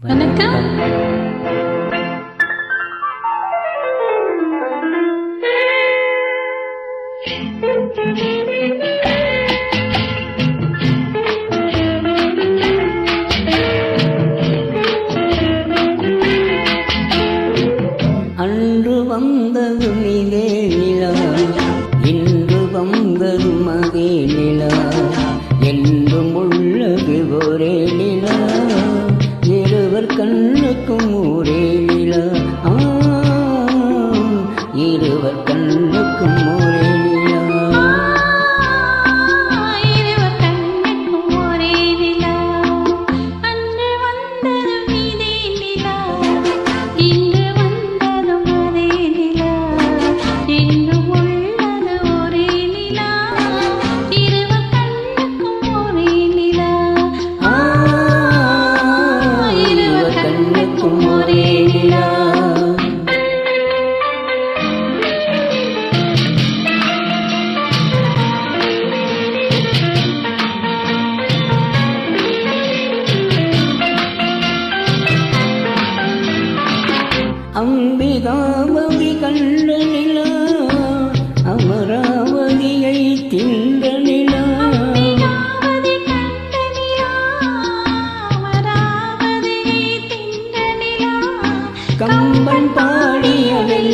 வணக்கம் கண்ணுக்கும் ஒரே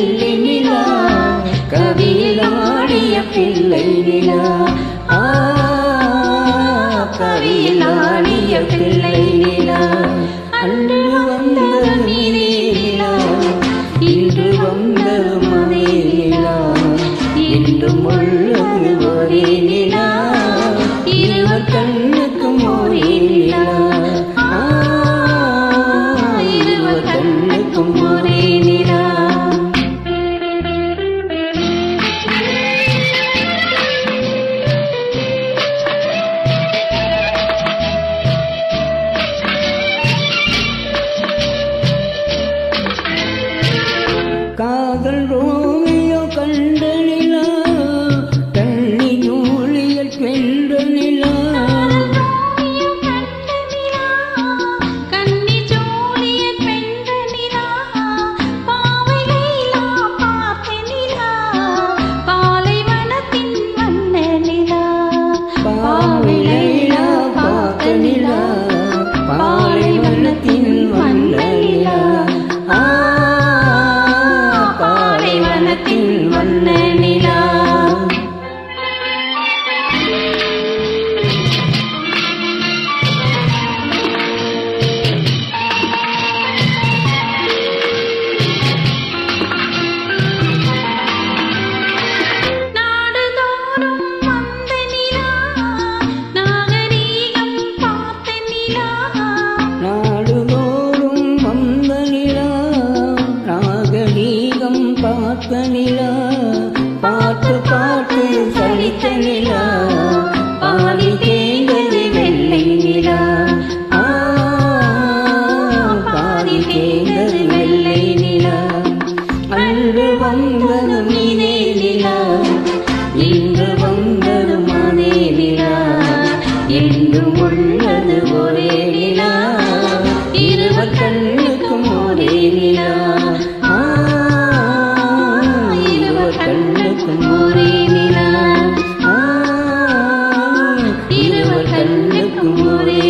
பிள்ளை நிலா கவியில் ஆடிய பிள்ளை நிலா ஆ கவியில் ஆடிய பிள்ளை நிலா அன்று வந்தது நீரே நிலா இன்று வந்தது மதே நிலா இன்று முள் ரோமியோ கண்ட நிலா கண்ணி ஜூலியட் வென்ற நிலா ரோமியோ கண்ட நிலா கன்னி பார்த்த நிலா பாட்டு பாட்டு சலித்த நிலா பாடி தேங்கது வெள்ளை நிலா. ஆ, தேங்கது வெள்ளை நிலா. அன்று வந்தது மீனே நிலா இன்று வந்தது அதே நிலா. என்று உள்ளது Guru